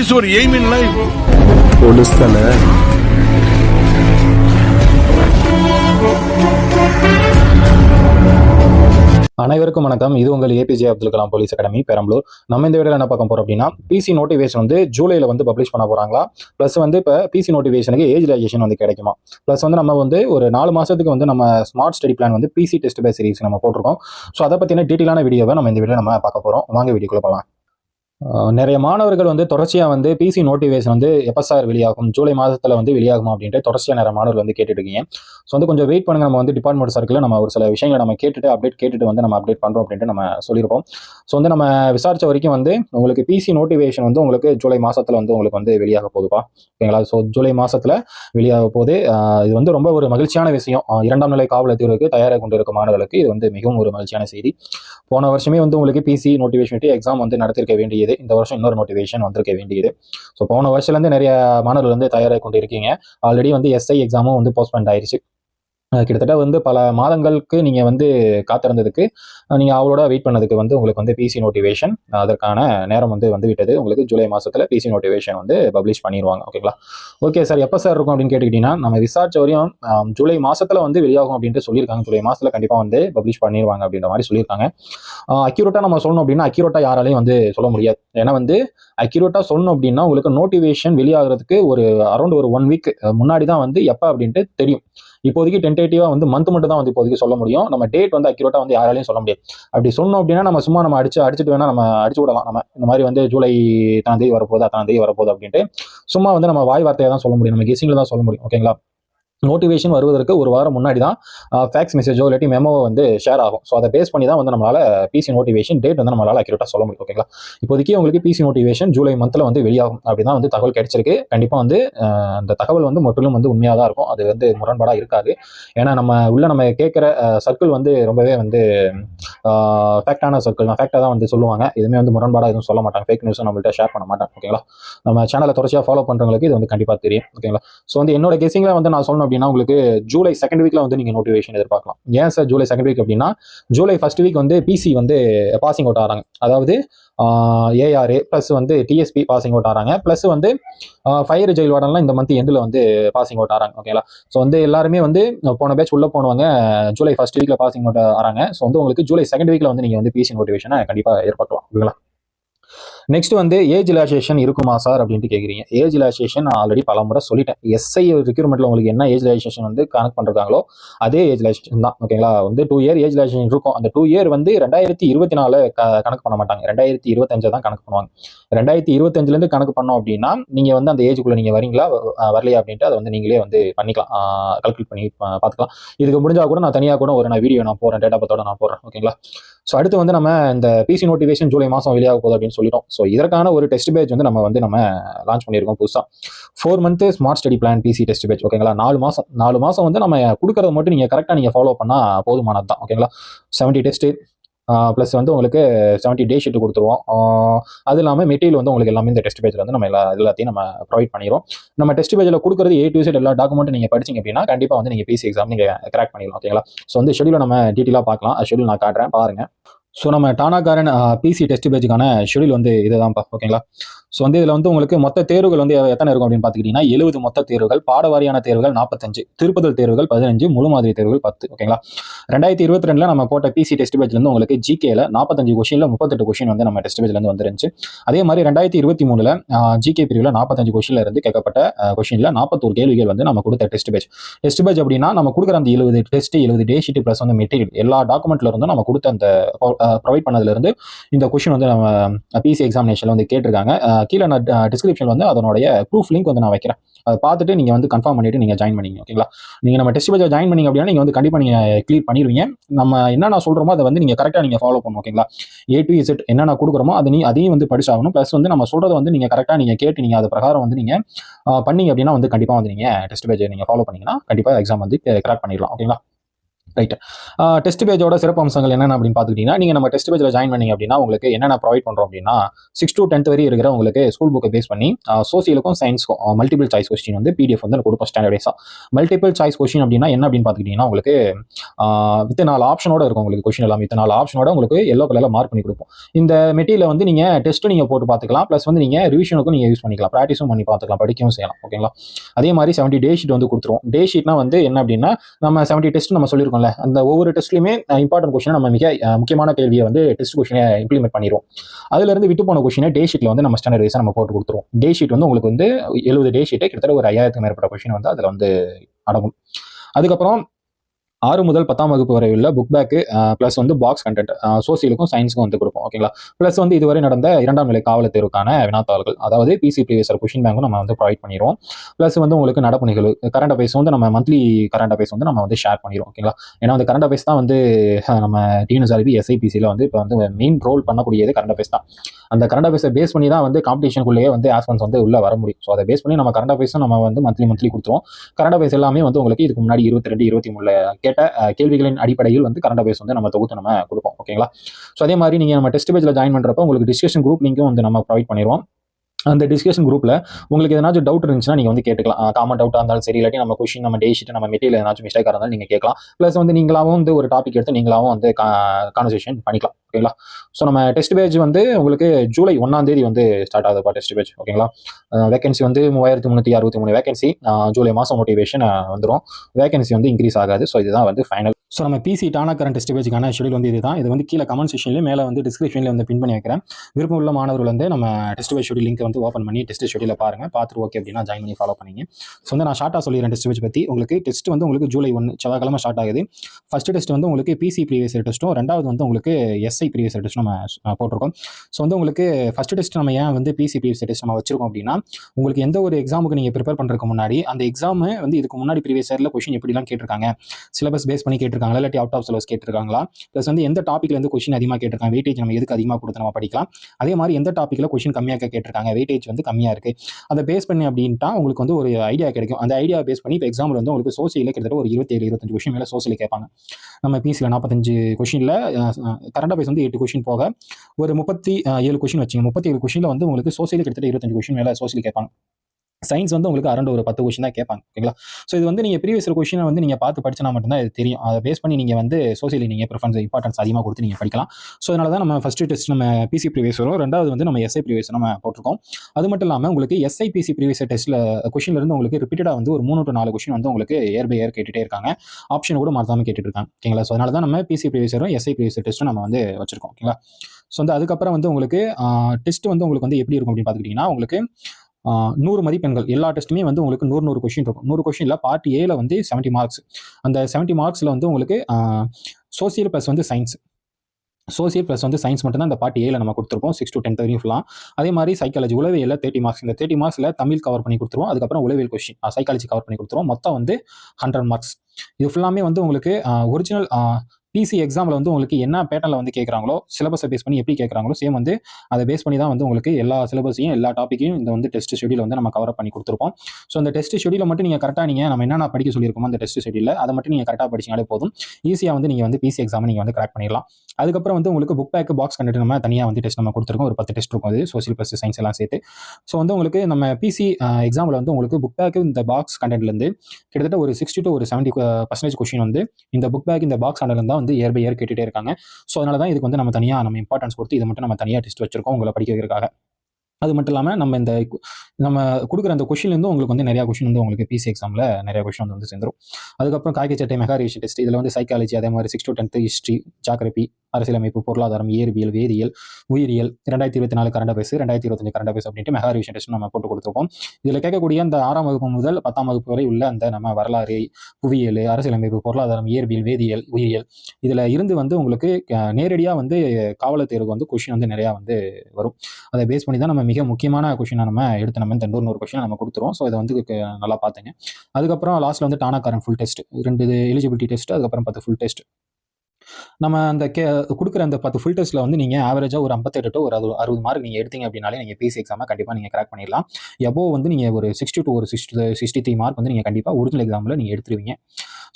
Is ஒரு aim in life police தானே? அனைவருக்கும் வணக்கம். இது உங்கள் APJ Abdul Kalam police academy Perambalur. நம்ம இந்த வீடியோவில் என்ன பார்க்க போறோம் அப்படின்னா பிசி நோட்டிஃபிகேஷன் வந்து ஜூலைல வந்து பப்ளிஷ் பண்ண போறாங்களா? ப்ளஸ் வந்து இப்போ பிசி நோட்டிஃபிகேஷனுக்கு ஏஜ் ரிலாக்ஸேஷன் வந்து கிடைக்குமா? ப்ளஸ் வந்து நம்ம வந்து ஒரு நாலு மாசத்துக்கு வந்து நம்ம ஸ்மார்ட் ஸ்டடி பிளான் வந்து பிசி டெஸ்ட் பை சீரிஸ் நம்ம போட்டிருக்கோம். ஸோ அதை பற்றின டீட்டெயிலான வீடியோவை நம்ம இந்த வீடியோ நம்ம பார்க்க போறோம். வாங்க வீடியோக்குள்ள போகலாம் நிறைய மாணவர்கள் வந்து தொடர்ச்சியாக வந்து பிசி நோட்டிஃபிகேஷன் வந்து எப்போ சார் வெளியாகும். ஜூலை மாதத்தில் வந்து வெளியாகுமா அப்படின்ட்டு தொடர்ச்சியாக நிறைய மாணவர்கள் வந்து கேட்டுட்டு இருக்கீங்க. ஸோ வந்து கொஞ்சம் வெயிட் பண்ணுங்க. நம்ம வந்து டிபார்ட்மெண்ட் சர்க்கிளில் நம்ம ஒரு சில விஷயங்களை நம்ம கேட்டுட்டு அப்டேட் கேட்டுட்டு வந்து நம்ம அப்டேட் பண்ணுறோம் அப்படின்ட்டு நம்ம சொல்லியிருப்போம். ஸோ வந்து நம்ம விசாரிச்ச வரைக்கும் வந்து உங்களுக்கு பிசி நோட்டிஃபிகேஷன் வந்து உங்களுக்கு ஜூலை மாதத்தில் வந்து உங்களுக்கு வந்து வெளியாக போகுதுப்பா. ஓகேங்களா? ஸோ ஜூலை மாதத்தில் வெளியாக போகுது. இது வந்து ரொம்ப ஒரு மகிழ்ச்சியான விஷயம். இரண்டாம் நிலை காவல் தீர்வுக்கு தயாராக கொண்டிருக்கும் மாணவர்களுக்கு இது வந்து மிகவும் ஒரு மகிழ்ச்சியான செய்தி. போன வருஷமே வந்து உங்களுக்கு பிசி நோட்டிஃபிகேஷன் எக்ஸாம் வந்து நடத்திருக்க வேண்டியது. இந்த வருஷம் இன்னொரு நோட்டிஃபிகேஷன் வந்திருக்க வேண்டியது. ஸோ போன வருஷத்துலேருந்து நிறைய மாணவர்கள் வந்து தயாராக கொண்டு இருக்கீங்க ஆல்ரெடி வந்து எஸ்ஐ எக்ஸாமும் வந்து போஸ்ட்பெண்ட் ஆயிருச்சு. கிட்டத்தட்ட வந்து பல மாதங்களுக்கு நீங்கள் வந்து காத்திருந்ததுக்கு நீங்கள் அவளோட வெயிட் பண்ணதுக்கு வந்து உங்களுக்கு வந்து பிசி நோட்டிவேஷன் அதற்கான நேரம் வந்து வந்து விட்டது. உங்களுக்கு ஜூலை மாதத்தில் பிசி நோட்டிவேஷன் வந்து பப்ளிஷ் பண்ணிடுவாங்க ஓகேங்களா ஓகே சார் எப்போ சார் இருக்கும் அப்படின்னு கேட்டுக்கிட்டீங்கன்னா நம்ம விசாரிச்ச வரையும் ஜூலை மாசத்துல வந்து வெளியாகும் அப்படின்ட்டு சொல்லியிருக்காங்க. ஜூலை மாசத்துல கண்டிப்பாக வந்து பப்ளிஷ் பண்ணிடுவாங்க அப்படின்ற மாதிரி சொல்லியிருக்காங்க. அக்யூரேட்டாக நம்ம சொல்லணும் அப்படின்னா அக்யூரேட்டாக யாராலையும் வந்து சொல்ல முடியாது. ஏன்னா வந்து அக்யூரேட்டாக சொல்லணும் அப்படின்னா உங்களுக்கு நோட்டிவேஷன் வெளியாகிறதுக்கு ஒரு அரௌண்ட் ஒரு ஒன் வீக் முன்னாடி தான் வந்து எப்போ அப்படின்ட்டு தெரியும். இப்போதைக்கு டென்டேட்டிவாக வந்து மந்த் மட்டும் தான் வந்து இப்போதைக்கு சொல்ல முடியும். நம்ம டேட் வந்து அக்யூரேட்டாக வந்து யாராலையும் சொல்ல முடியாது. அப்படி சொன்னோம் அப்படின்னா நம்ம சும்மா நம்ம அடிச்சு அடிச்சுட்டு வேணா நம்ம அடிச்சு விடலாம். நம்ம இந்த மாதிரி வந்து ஜூலை தாந்தேதி வரப்போகுது அத்தாந்தேதி வரப்போகுது அப்படின்ட்டு சும்மா வந்து நம்ம வாய் வார்த்தையை தான் சொல்ல முடியும். நம்ம கெஸிங்கில் தான் சொல்ல முடியும். ஓகேங்களா நோட்டிஃபிகேஷன் வருவதற்கு ஒரு வாரம் முன்னாடி தான் ஃபேக்ஸ் மெசேஜோ இல்லாட்டி மெமோ வந்து ஷேர் ஆகும். ஸோ அதை பேஸ் பண்ணி தான் வந்து நம்மளால பிசி நோட்டிஃபிகேஷன் டேட் வந்து நம்மளால் அக்யூரேட்டாக சொல்ல முடியும் ஓகேங்களா இப்போதைக்கு உங்களுக்கு பிசி நோட்டிஃபிகேஷன் ஜூலை மந்தில் வந்து வெளியாகும். அப்படிதான் வந்து தகவல் கிடைச்சிருக்கு. கண்டிப்பாக வந்து அந்த தகவல் வந்து முற்றிலும் வந்து உண்மையாக தான் இருக்கும். அது வந்து முரண்பாடாக இருக்காது. ஏன்னா நம்ம உள்ள நம்ம கேட்குற சர்க்கிள் வந்து ரொம்பவே வந்து ஃபேக்டான சர்க்கிள் தான். ஃபேக்டாக தான் வந்து சொல்லுவாங்க. எதுவுமே வந்து முரண்பாடாக எதுவும் சொல்ல மாட்டாங்க. ஃபேக் நியூஸும் நம்மள்ட்ட ஷேர் பண்ண மாட்டாங்க ஓகேங்களா நம்ம சேனலை தொடர்ச்சியாக ஃபாலோ பண்ணுறவங்களுக்கு இது வந்து கண்டிப்பாக தெரியும் ஓகேங்களா ஸோ வந்து என்னோட கெஸிங்கில் வந்து நான் அப்படின்னா உங்களுக்கு ஜூலை செகண்ட் வீக்ல வந்து நீங்கள் நோட்டிஃபிகேஷன் எதிர்பார்க்கலாம். ஏன் சார் ஜூலை செகண்ட் வீக் அப்படின்னா ஜூலை ஃபர்ஸ்ட் வீக் வந்து பிசி வந்து பாசிங் அவுட் ஆகிறாங்க அதாவது ஏஆர்ஏ ப்ளஸ் வந்து டிஎஸ்பி பாசிங் அவுட் ஆகிறாங்க ப்ளஸ் வந்து ஃபயர் ஜெயில் வார்டன்லாம் இந்த மந்த் எண்டில் வந்து பாசிங் அவுட் ஆகிறாங்க ஓகேங்களா ஸோ வந்து எல்லாருமே வந்து போன பேட்ச் உள்ள போனவங்க ஜூலை ஃபர்ஸ்ட் வீக்ல பாசிங் அவுட் ஆகிறாங்க ஸோ வந்து உங்களுக்கு ஜூலை செகண்ட் வீக்ல வந்து நீங்கள் வந்து பிசி நோட்டிஃபிகேஷனை கண்டிப்பாக ஏற்படுத்தலாம் ஓகேங்களா நெக்ஸ்ட் வந்து ஏஜ் ரிலாக்ஸேஷன் இருக்குமா சார் அப்படின்ட்டு கேட்குறீங்க ஏஜ் ரிலாக்ஸேஷன் நான் ஆல்ரெடி பல முறை சொல்லிட்டேன் எஸ்ஐ ரெக்யூர்மெண்ட்ல உங்களுக்கு என்ன ஏஜ் ரிலாக்ஸேஷன் வந்து கனெக்ட் பண்ணுறாங்களோ அதே ஏஜ் ரிலாக்ஸேஷன் தான். ஓகேங்களா வந்து டூ இயர் ஏஜ் ரிலாக்ஸேஷன் இருக்கும். அந்த டூ இயர் வந்து ரெண்டாயிரத்தி இருபத்தி நாலு கணக்கு பண்ண மாட்டாங்க. ரெண்டாயிரத்தி இருபத்தஞ்சு தான் கணக்கு பண்ணுவாங்க. ரெண்டாயிரத்தி இருபத்தஞ்சுலேருந்து கணக்கு பண்ணோம் அப்படின்னா நீங்கள் வந்து அந்த ஏஜுக்குள்ளே நீங்கள் வரீங்களா? வரலையா அப்படின்ட்டு அதை வந்து நீங்களே வந்து பண்ணிக்கலாம். கல்குலேட் பண்ணி பா- பார்த்துக்கலாம் இதுக்கு முடிஞ்சால் கூட நான் தனியாக கூட ஒரு நான் வீடியோ நான் போகிறேன் டேட்டா பத்தோட நான் போடுறேன். ஓகேங்களா ஸோ அடுத்து வந்து நம்ம இந்த பிசி நோட்டிஃபிகேஷன் ஜூலை மாதம் வெளியாக போகுது அப்படின்னு சொல்லிட்டோம். ஸோ இதற்கான ஒரு டெஸ்ட் பேஜ் வந்து நம்ம வந்து நம்ம லான்ச் பண்ணியிருக்கோம் புதுசாக four month smart study plan PC test page ஓகேங்களா நாலு மாதம் நாலு மாதம் வந்து நம்ம கொடுக்கறத மட்டும் நீங்கள் கரெக்டாக நீங்கள் ஃபாலோ பண்ணால் போதுமானது தான் ஓகேங்களா செவன்ட்டி டெஸ்ட்டு ப்ளஸ் வந்து உங்களுக்கு செவன்ட்டி டே ஷீட் கொடுத்துருவோம். அது இல்லாமல் மெட்டீரியல் வந்து உங்களுக்கு எல்லாமே இந்த டெஸ்ட் பேஜில் வந்து நம்ம எல்லா எல்லாத்தையும் நம்ம ப்ரொவைட் பண்ணிடுவோம் நம்ம டெஸ்ட் பேஜில் கொடுக்குறது ஏ டு சைட் எல்லா டாக்குமெண்ட்டும் நீங்கள் படிச்சீங்க அப்படின்னா கண்டிப்பாக வந்து நீங்கள் பிசி எக்ஸாம் நீங்கள் கிராக் பண்ணிடலாம் ஓகேங்களா ஸோ வந்து ஷெடியூலை நம்ம டீட்டெயிலாக பார்க்கலாம். ஷெடியூல் நான் காட்டுறேன் பாருங்கள் ஸோ நம்ம டானாக்காரன் பிசி டெஸ்ட் பேஜுக்கான ஷெடியூல் வந்து இதுதான்ப்பா ஓகேங்களா ஸோ வந்து இதில் வந்து உங்களுக்கு மொத்த தேர்வுகள் வந்து எத்தனை இருக்கும் அப்படின்னு பார்த்துக்கிட்டிங்கன்னா எழுபது மொத்த தேர்வுகள் பாடவாரியான தேர்வுகள் நாற்பத்தஞ்சு திருப்புதல் தேர்வுகள் பதினஞ்சு முழு மாதிரி தேர்வுகள் பத்து ஓகேங்களா ரெண்டாயிரத்தி இருபத்தி ரெண்டில் நம்ம போட்ட பிசி டெஸ்ட் பேஜ்லேருந்து உங்களுக்கு ஜிகேல நாற்பத்தஞ்சு கொஷினில் முப்பத்தெட்டு கொஷின் வந்து நம்ம டெஸ்ட் பேஜ்லேருந்து வந்துருந்துச்சு. அதே மாதிரி ரெண்டாயிரத்தி இருபத்தி மூணில் ஜிகே பிரிவில் நாற்பத்தஞ்சு கொஷினில் இருந்து கேட்கப்பட்ட கொஷினில் நாற்பத்தோரு கேள்விகள் வந்து நம்ம கொடுத்த டெஸ்ட் பேஜ் டெஸ்ட் பேஜ் அப்படின்னா நம்ம கொடுக்குற அந்த எழுபது டெஸ்ட் எழுபது டே ஷீட் ப்ளஸ் வந்து மெட்டீரியல் எல்லா டாக்குமெண்ட்ல இருந்தும் நம்ம கொடுத்த அந்த ப்ரொவைட் பண்ணதுலேருந்து இந்த கொஷின் வந்து நம்ம பிசி எக்ஸாமினேஷனில் வந்து கேட்டிருக்காங்க. கீழே நான் டிஸ்கிரிப்ஷன் வந்து அதனுடைய ப்ரூஃப் லிங்க் வந்து நான் வைக்கிறேன். அதை பார்த்துட்டு நீங்கள் வந்து கன்ஃபார்ம் பண்ணிட்டு நீங்கள் ஜாயின் பண்ணிங்க ஓகேங்களா நீங்கள் நம்ம டெஸ்ட் பேஜை ஜாயின் பண்ணீங்க அப்படின்னா நீங்கள் வந்து கண்டிப்பாக நீங்கள் கிளியர் பண்ணிடுவீங்க நம்ம என்னென்ன சொல்கிறோமோ அதை வந்து நீங்கள் கரெக்டாக நீங்கள் ஃபாலோ பண்ணணும் ஓகேங்களா ஏ டு இசட் என்னென்ன கொடுக்குறோமோ அதை நீ அதையும் வந்து படிச்சாகணும் ப்ளஸ் வந்து நம்ம சொல்கிறத வந்து நீங்கள் கரெக்டாக நீங்கள் கேட்டு நீங்கள் அது பிரகாரம் வந்து நீங்கள் பண்ணீங்க அப்படின்னா வந்து கண்டிப்பாக வந்து நீங்கள் டெஸ்ட் பேஜை நீங்கள் ஃபாலோ பண்ணீங்கன்னா கண்டிப்பாக எக்ஸாம் வந்து கிராக் பண்ணிடலாம் ஓகேங்களா ரைட் டெஸ்ட் பேஜோட சிறப்பு அம்சங்கள் என்னென்ன அப்படின்னு பார்த்துக்கிட்டிங்கன்னா நீங்கள் நம்ம டெஸ்ட் பேஜில் ஜாயின் பண்ணீங்க அப்படின்னா உங்களுக்கு என்னென்ன ப்ரொவைட் பண்ணுறோம் அப்படின்னா சிக்ஸ் டு டென்த் வரையும் இருக்கிற உங்களுக்கு ஸ்கூல் புக்கை பேஸ் பண்ணி சோசியலுக்கும் சயின்ஸ்க்கும் மல்டிபிள் சாய்ஸ் கொஸ்டின் வந்து பிடிஎஃப் வந்து கொடுப்போம் ஸ்டாண்டர்டைஸாக மல்டிபிள் சாய்ஸ் கொஸ்டின் அப்படின்னா என்ன அப்படின்னு பார்த்துக்கிட்டிங்கன்னா உங்களுக்கு வித் நாலு ஆப்ஷனோட இருக்கும் உங்களுக்கு கொஸ்டின் எல்லாம். வித் நாலு ஆப்ஷனோட உங்களுக்கு எல்லோ கலரில் மார்க் பண்ணி கொடுப்போம். இந்த மெட்டீரியல் வந்து நீங்கள் டெஸ்ட்டும் நீங்கள் போட்டு பார்த்துக்கலாம். ப்ளஸ் வந்து நீங்கள் ரிவிஷனுக்கும் நீங்கள் யூஸ் பண்ணிக்கலாம். ப்ராக்டிஸும் பண்ணி பார்த்துக்கலாம். படிக்கவும் செய்யலாம். ஓகேங்களா அதே மாதிரி செவன்ட்டி டே ஷீட் வந்து கொடுத்துருவோம். டே ஷீட்னா வந்து என்ன அப்படின்னா நம்ம செவன்ட்டி டெஸ்ட் நம்ம சொல்லியிருக்கோம்ல அந்த ஒவ்வொரு டெஸ்ட்லையுமே இம்பார்ட்டன்ட் கொஸ்டினை நம்ம மிக முக்கியமான கேள்வியை வந்து டெஸ்ட் கொஷினை இம்ப்ளிமெண்ட் பண்ணிடுவோம் அதுல இருந்து விட்டு போன கொஷினை டே ஷீட்ல வந்து நம்ம ஸ்டாண்டர்ட் வைஸாக நம்ம போட்டு கொடுத்துருவோம். டே ஷீட் வந்து உங்களுக்கு வந்து எழுபது டே ஷீட்டை கிட்டத்தட்ட ஒரு ஐயாயிரத்துக்கு மேற்பட்ட கொஷின் வந்து அதில் வந்து அடங்கும். அதுக்கப்புறம் ஆறு முதல் பத்தாம் வகுப்பு வரை உள்ள புக் பேக்கு ப்ளஸ் வந்து பாக்ஸ் கண்டென்ட் சோசியலுக்கும் சயின்ஸுக்கும் வந்து கொடுப்போம் ஓகேங்களா ப்ளஸ் வந்து இதுவரை நடந்த இரண்டாம் நிலை காவல் தேர்வுக்கான வினாத்தாள்கள் அதாவது பிசி ப்ரீவியஸர் கொஷின் பேங்கும் நம்ம வந்து ப்ரொவைட் பண்ணிடுவோம் ப்ளஸ் வந்து உங்களுக்கு நடப்பு நிகழ்வு கரண்ட் அஃபேர்ஸ் வந்து நம்ம மந்த்லி கரண்ட் அஃபேர்ஸ் வந்து நம்ம வந்து ஷேர் பண்ணிடுவோம் ஓகேங்களா ஏன்னா அந்த கரண்ட் அஃபேர்ஸ் தான் வந்து நம்ம டிஎன்எஸ்ஆர்பி எஸ்ஐபிசியில் வந்து இப்போ வந்து மெயின் ரோல் பண்ணக்கூடியது கரண்ட் அஃபேர்ஸ் தான். அந்த கரண்ட் அஃபேர்ஸை பேஸ் பண்ணி தான் வந்து காம்படிஷனுக்குள்ளேயே வந்து ஆஸ்பன்ஸ் வந்து உள்ள வர முடியும். ஸோ அதை பேஸ் பண்ணி நம்ம கரண்ட் அஃபேர்ஸும் நம்ம வந்து மந்த்லி மந்த்லி கொடுத்துருவோம். கரண்ட் அஃபேர்ஸ் எல்லாமே வந்து உங்களுக்கு இதுக்கு முன்னாடி இருபத்தி ரெண்டு இருபத்தி மூணுல கேட்ட கேள்விகளின் அடிப்படையில் வந்து கரண்ட் அஃபேர்ஸ் வந்து நம்ம தொகுத்து நம்ம கொடுப்போம். ஓகேங்களா ஸோ அதே மாதிரி நீங்கள் நம்ம டெஸ்ட் பேஜில் ஜாயின் பண்ணுறப்ப உங்களுக்கு டிஸ்கஷன் குரூப் லிங்க்கும் வந்து நம்ம ப்ரொவைட் பண்ணிடுவோம் அந்த டிஸ்கஷன் குரூப்பில் உங்களுக்கு எதனாச்சும் டவுட் இருந்துச்சுன்னா நீங்கள் வந்து கேட்டுக்கலாம். காமன் டவுட்டாக இருந்தாலும் சரி இல்லாட்டி நம்ம கொஷின் நம்ம டே ஷீட் நம்ம மெட்டீரியல் ஏதாச்சும் மிஸ்டேக்காக இருந்தாலும் நீங்கள் கேட்கலாம். ப்ளஸ் வந்து நீங்களாவும் வந்து ஒரு டாபிக் எடுத்து நீங்களாவும் வந்து கான்வர்சேஷன் பண்ணிக்கலாம். ஓகேங்களா? ஸோ நம்ம டெஸ்ட் பேஜ் வந்து உங்களுக்கு ஜூலை ஒன்றாம் தேதி வந்து ஸ்டார்ட் ஆகுதுப்பா டெஸ்ட் பேஜ் ஓகேங்களா? வேகன்சி வந்து மூவாயிரத்தி முந்நூற்றி அறுபத்தி மூணு வேகன்சி ஜூலை மாதம் மோட்டிவேஷன் வந்துடும் வேகன்சி வந்து இன்க்ரீஸ் ஆகாது. ஸோ இதுதான் வந்து ஃபைனல் ஸோ நம்ம பிசி டானா கரண்ட் டெஸ்ட் பேஜுக்கான ஷெடியூல் வந்து இதுதான். இது வந்து கீழே கமெண்ட் செஷன்லேயும் மேலே வந்து டிஸ்கிரிப்ஷனில் வந்து பின் பண்ணி வைக்கிறேன். விருப்பம் உள்ள மாணவர்கள் வந்து நம்ம டெஸ்ட் பேஜ் ஷெடியூல் லிங்க் வந்து ஓப்பன் பண்ணி டெஸ்ட் ஷெடியூலில் பாருங்கள் பார்த்துட்டு ஓகே அப்படின்னா ஜாயின் பண்ணி ஃபாலோ பண்ணிங்க. ஸோ வந்து நான் ஷார்ட்டாக சொல்லிடுறேன் டெஸ்ட் பேஜ் பற்றி உங்களுக்கு டெஸ்ட் வந்து உங்களுக்கு ஜூலை ஒன்று செவ்வாய்க்கிழமை ஸ்டார்ட் ஆகுது. ஃபஸ்ட்டு டெஸ்ட் வந்து உங்களுக்கு பிசி ப்ரீவியஸ் டெஸ்ட்டும் ரெண்டாவது வந்து உங்களுக்கு எஸ்ஐ ப்ரீவியஸ் டெஸ்ட் நம்ம போட்டிருக்கோம். ஸோ வந்து உங்களுக்கு ஃபர்ஸ்ட் டெஸ்ட் நம்ம ஏன் வந்து பிசி ப்ரீவியஸ் டெஸ்ட் நம்ம வச்சிருக்கோம் அப்படின்னா உங்களுக்கு எந்த ஒரு எக்ஸாமுக்கு நீங்கள் ப்ரிப்பேர் பண்ணுறதுக்கு முன்னாடி அந்த எக்ஸாம் வந்து இதுக்கு முன்னாடி ப்ரீவியஸ் இயரில் கொஷின் எப்படிலாம் கேட்டிருக்காங்க? சிலபஸ் பேஸ் பண்ணி கேட்டிருக்காங்களா? இல்லாட்டி அவுட் ஆஃப் சிலபஸ் கேட்டிருக்காங்களா? ப்ளஸ் வந்து எந்த டாப்பிக்ல வந்து கொஷின் அதிகமாக கேட்டிருக்காங்க? வெயிட்டேஜ் நம்ம எதுக்கு அதிகமாக கொடுத்து நம்ம படிக்கலாம்? அதே மாதிரி எந்த டாப்பிக்கில் கொஷின் கம்மியாக கேட்டிருக்காங்க? வெயிட்டேஜ் வந்து கம்மியாக இருக்கு. அதை பேஸ் பண்ணி அப்படின்ட்டா உங்களுக்கு வந்து ஒரு ஐடியா கிடைக்கும். அந்த ஐடியா பேஸ் பண்ணி இப்போ எக்ஸாம்பிள் வந்து உங்களுக்கு சோசியலில் கிட்டத்தட்ட ஒரு இருபத்தேழு இருபத்தஞ்சு கொஷின் மேலே சோசியல் கேட்பாங்க. நம்ம பிசியில் நாற்பத்தஞ்சு கொஷினில் கரண்ட் அஃபேர்ஸ் வந்து எட்டு கொஷின் போக ஒரு முப்பத்தி ஏழு கொஷின் வச்சுங்க. முப்பத்தி ஏழு கொஷினில் வந்து உங்களுக்கு சோசியல் கிட்டத்தட்ட இருபத்தஞ்சு கொஷின் மேலே சோசியல் கேட்பாங்க. சயின்ஸ் வந்து உங்களுக்கு அரௌண்ட் ஒரு பத்து கொஷின் தான் கேட்பாங்க ஓகேங்களா ஸோ இது வந்து நீங்கள் ப்ரீவியஸ் கொஷினை வந்து நீங்கள் பார்த்து படிச்சனா மட்டும்தான் இது தெரியும். அதை பேஸ் பண்ணி நீங்கள் வந்து சோசியலி நீங்கள் ப்ரிஃபரன்ஸ் இம்பார்ட்டன்ஸ் அதிகமாக கொடுத்து நீங்கள் படிக்கலாம். ஸோ அதனால தான் நம்ம ஃபஸ்ட்டு டெஸ்ட் நம்ம பிசி ப்ரீவியஸ் வரும். ரெண்டாவது வந்து நம்ம எஸ்ஐ ப்ரீவியஸ் நம்ம போட்டிருக்கோம். அது மட்டும் இல்லாமல் உங்களுக்கு எஸ்ஐ பிசி ப்ரீவியஸ் டெஸ்ட்டில் கொஷின்லேருந்து உங்களுக்கு ரிப்பீட்டடாக வந்து ஒரு மூணு டு நாலு கொஷின் வந்து உங்களுக்கு இயர் பை இயர் கேட்டுட்டே இருக்காங்க. ஆப்ஷன் கூட மாற்றாமல் கேட்டுட்டு இருக்காங்க ஓகேங்களா ஸோ அதனால தான் நம்ம பிசி ப்ரீவியஸ் வரும் எஸ்ஐ ப்ரீவியஸ் டெஸ்ட்டும் நம்ம வந்து வச்சிருக்கோம் ஓகேங்களா ஸோ வந்து அதுக்கப்புறம் வந்து உங்களுக்கு டெஸ்ட் வந்து உங்களுக்கு வந்து எப்படி இருக்கும் அப்படின்னு பார்த்துக்கிட்டிங்கன்னா உங்களுக்கு நூறு மதிப்பெண்கள். எல்லா டெஸ்ட்டுமே வந்து உங்களுக்கு நூறு நூறு கொஷின் இருக்கும். நூறு கொஷினில் பார்ட் ஏல வந்து செவன்ட்டி மார்க்ஸ் அந்த செவன்ட்டி மார்க்ஸில் வந்து உங்களுக்கு சோசியல் ப்ளஸ் வந்து சயின்ஸ் சோசியல் ப்ளஸ் வந்து சயின்ஸ் மட்டும் தான் இந்த பார்ட் ஏல நம்ம கொடுத்துருப்போம் சிக்ஸ் டு டென்த் வரையும் ஃபுல்லாக அதே மாதிரி சைக்காலஜி உளவியல் தேர்ட்டி மார்க்ஸ் இந்த தேர்ட்டி மார்க்ஸில் தமிழ் கவர் பண்ணி கொடுத்துருவோம். அதுக்கப்புறம் உளவியல் கொஸ்டின் சைக்காலஜி கவர் பண்ணி கொடுத்துருவோம். மொத்தம் வந்து ஹண்ட்ரட் மார்க்ஸ் இது ஃபுல்லாமே வந்து உங்களுக்கு ஒரிஜினல் பிசி எக்ஸாமில் வந்து உங்களுக்கு என்ன பேட்டர்னில் வந்து கேட்குறாங்களோ சிலபஸை பேஸ் பண்ணி எப்படி கேட்குறாங்களோ சேம் வந்து அதை பேஸ் பண்ணி தான் வந்து உங்களுக்கு எல்லா சிலபஸையும் எல்லா டாப்பிக்கையும் இந்த வந்து டெஸ்ட் ஷெடியூல் வந்து நம்ம கவர் பண்ணி கொடுத்துருப்போம். ஸோ அந்த டெஸ்ட் ஷெடியூலை மட்டும் நீங்கள் கரெக்டாக நீங்கள் நம்ம என்னென்ன படிக்க சொல்லியிருக்கோமோ அந்த டெஸ்ட் ஷெடியூலில் அதை மட்டும் நீங்கள் கரெக்டாக படிச்சினாலே போதும். ஈஸியாக வந்து நீங்கள் வந்து பிசி எக்ஸாமை நீங்கள் வந்து கிராக் பண்ணிடலாம். அதுக்கப்புறம் வந்து உங்களுக்கு புக் பேக் பாக்ஸ் கண்டென்ட் நம்ம தனியாக வந்து டெஸ்ட் நம்ம கொடுத்துருக்கோம். ஒரு பத்து டெஸ்ட் இருக்கும் அது. சோசியல் ப்ளஸ் சயின்ஸ் எல்லாம் சேர்த்து. ஸோ வந்து உங்களுக்கு நம்ம பிசி எக்ஸாமில் வந்து உங்களுக்கு புக் பேக் இந்த பாக்ஸ் கண்டென்ட்லேருந்து கிட்டத்தட்ட ஒரு சிக்ஸ்டி டு ஒரு செவன்ட்டி பர்சன்டேஜ் கொஷின் வந்து இந்த புக் பேக் இந்த பாக்ஸ் கண்டென்ட் தான் வந்து இயர் பை இயர் கேட்டுட்டே இருக்காங்க. ஸோ அதனால தான் இதுக்கு வந்து நம்ம தனியாக நம்ம இம்பார்ட்டன்ஸ் கொடுத்து இதை மட்டும் நம்ம தனியாக டெஸ்ட் வச்சிருக்கோம் உங்களை படிக்கிறதுக்காக. அது மட்டும் இல்லாமல் நம்ம இந்த நம்ம கொடுக்குற அந்த கொஷின்லேருந்து உங்களுக்கு வந்து நிறையா கொஷின் வந்து உங்களுக்கு பிசி எக்ஸாமில் நிறைய கொஷின் வந்து வந்து அதுக்கப்புறம் காய்கறி சட்டை மெகா ரிவிஷன் டெஸ்ட் இதில் வந்து சைக்காலஜி அதே மாதிரி six to tenth history geography அரசியலமைப்பு பொருளாதாரம் இயற்பியல் வேதியியல் உயிரியல் ரெண்டாயிரத்தி இருபத்தி நாலு கரண்ட் அஃபேர்ஸ் ரெண்டாயிரத்தி இருபத்தஞ்சு கரண்ட் அஃபேர்ஸ் அப்படின்ட்டு மெகா ரிவிஷன் டெஸ்ட் நம்ம போட்டு கொடுத்துருக்கோம் இதில் கேட்கக்கூடிய அந்த ஆறாம் வகுப்பு முதல் பத்தாம் வகுப்பு வரை உள்ள அந்த நம்ம வரலாறு புவியியல் அரசியலமைப்பு பொருளாதாரம் இயற்பியல் வேதியியல் உயிரியல் இதில் இருந்து வந்து உங்களுக்கு நேரடியாக வந்து காவல தேர்வு வந்து கொஷின் வந்து நிறையா வந்து வரும். அதை பேஸ் பண்ணி தான் நம்ம மிக முக்கியமான கொஷினை நம்ம எடுத்து நம்ம இந்த நூறு நூறு கொஷினை நம்ம கொடுத்துருவோம். ஸோ இதை வந்து நல்லா பார்த்துங்க. அதுக்கப்புறம் லாஸ்ட்டில் வந்து டானாக்காரன் ஃபுல் டெஸ்ட் ரெண்டு எலிஜிபிலிட்டி டெஸ்ட் அதுக்கப்புறம் பத்து ஃபுல் டெஸ்ட் நம்ம அந்த கே கொடுக்குற அந்த பத்து ஃபில்டர்ஸில் வந்து நீங்கள் ஆவரேஜாக ஒரு ஐம்பத்தெட்டு டு ஒரு அறுபது அறுபது மார்க் நீங்கள் எடுத்தீங்க அப்படின்னாலே நீங்கள் பிசி எக்ஸாமை கண்டிப்பாக நீங்கள் கிராக் பண்ணிடலாம். எபோ வந்து நீங்கள் ஒரு சிக்ஸ்டி டு ஒரு சிக்ஸ்டி சிக்ஸ்டி த்ரீ மார்க் வந்து நீங்கள் கண்டிப்பாக ஒரிஜினல் எக்ஸாமில் நீங்கள் எடுத்துருவீங்க.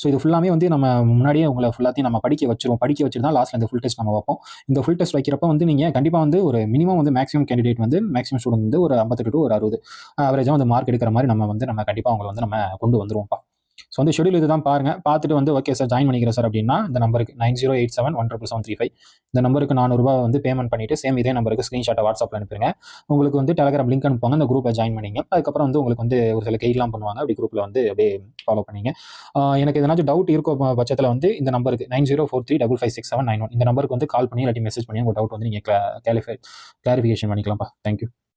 ஸோ இது ஃபுல்லாமே வந்து நம்ம முன்னாடியே உங்களை ஃபுல்லாத்தையும் நம்ம படிக்க வச்சிருவோம். படிக்க வச்சுட்டு தான் லாஸ்ட்டில் இந்த ஃபுல் டெஸ்ட் நம்ம வைப்போம். இந்த ஃபுல் டெஸ்ட் வைக்கிறப்ப வந்து நீங்கள் கண்டிப்பாக வந்து ஒரு மினிமம் வந்து மேக்ஸிமம் கேண்டிடேட் வந்து மேக்ஸிமம் ஸ்டூடெண்ட் வந்து ஒரு ஐம்பத்தெட்டு டு ஒரு அறுபது. ஆவரேஜாக வந்து மார்க் எடுக்கிற மாதிரி நம்ம வந்து நம்ம கண்டிப்பாக அவங்களை வந்து நம்ம கொண்டு வந்துருவோம்ப்பா. ஸோ வந்து ஷெடியூல் இதுதான் பாருங்கள் பார்த்துட்டு வந்து ஓகே சார் ஜாயின் பண்ணிக்கிறேன் சார் அப்படின்னா இந்த நம்பருக்கு nine zero eight seven one triple seven three five இந்த நம்பருக்கு நானூறுபா வந்து பேமெண்ட் பண்ணிவிட்டு சேம் இதே நம்பருக்கு ஸ்க்ரீன்ஷாட்டை வாட்ஸ்அப்பில் அனுப்புங்க உங்களுக்கு வந்து டெலகிராம் லிங்க் அனுப்புவாங்க. அந்த குரூப்பில் ஜாயின் பண்ணிங்க. அதுக்கப்புறம் வந்து உங்களுக்கு வந்து ஒரு சில கைட்லாம் பண்ணுவாங்க. அப்படி குரூப்பில் வந்து அப்படியே ஃபாலோ பண்ணிங்க. எனக்கு எதனாச்சும் டவுட் இருக்கோ பட்சத்தில் வந்து இந்த நம்பருக்கு nine zero four three double five six seven nine one. இந்த நம்பருக்கு வந்து கால் பண்ணி இல்லாட்டி மெசேஜ் பண்ணி உங்கள் டவுட் வந்து நீங்கள் கிளாரிஃபை கிளாரிஃபிகேஷன் பண்ணிக்கலாம்ப்பா. தேங்க்யூ